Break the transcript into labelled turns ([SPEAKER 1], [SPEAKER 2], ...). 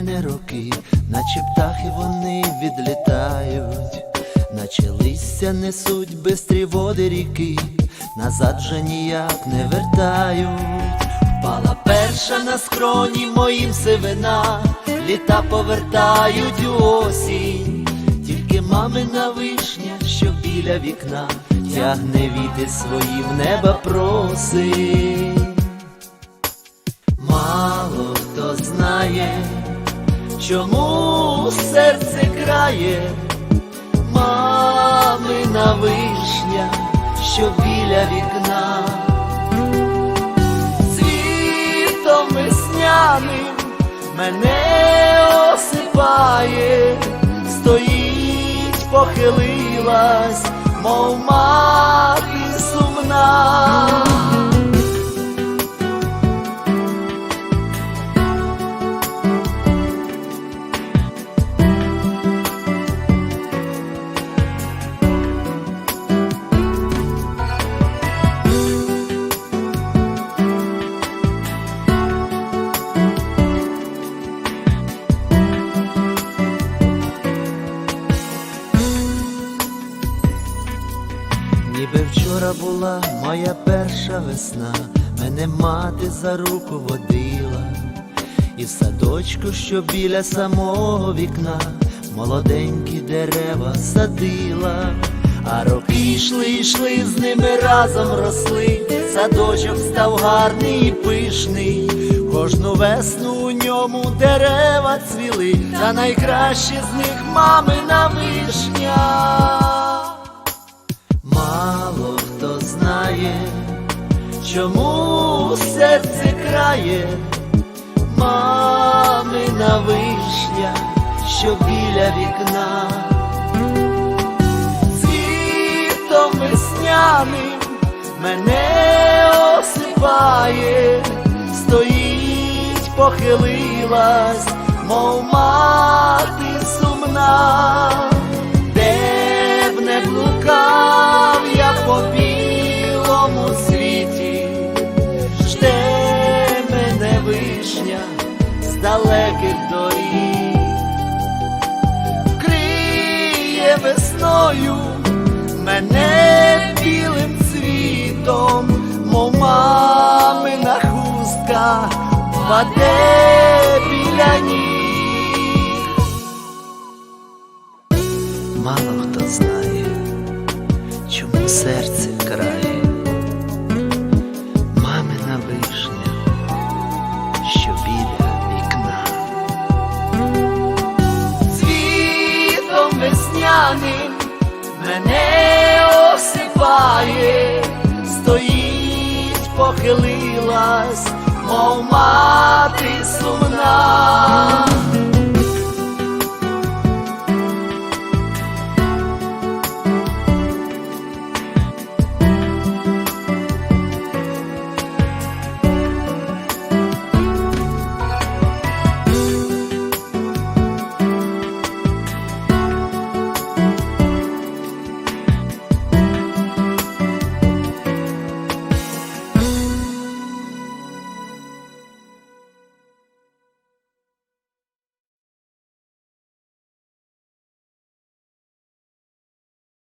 [SPEAKER 1] мене роки, наче птахи вони відлітають, наче листя несуть бистрі води ріки, назад же ніяк не вертають. Впала перша на скроні моїм сивина, літа повертають у осінь, тільки мамина вишня, що біля вікна, тягне віти свої в неба просить. Знає, чому серце крає, мамина вишня, що біля вікна, світом весняним мене осипає, стоїть, похилилась, мов мати сумна. Ніби вчора була моя перша весна, мене мати за руку водила, і в садочку, що біля самого вікна, молоденькі дерева садила, а роки йшли, йшли, з ними разом росли, садочок став гарний і пишний, кожну весну у ньому дерева цвіли, та найкраще з них мамина вишня. Чому серце крає, мамина вишня, що біля вікна, світом весняним мене осипає, стоїть, похилилась, мов мати сумна. Де б не блукав доріг, криє весною мене білим цвітом, мов мамина хустка паде біля ніг. Мало весняним мене осипає, стоїть, похилилась, мов мати сумна.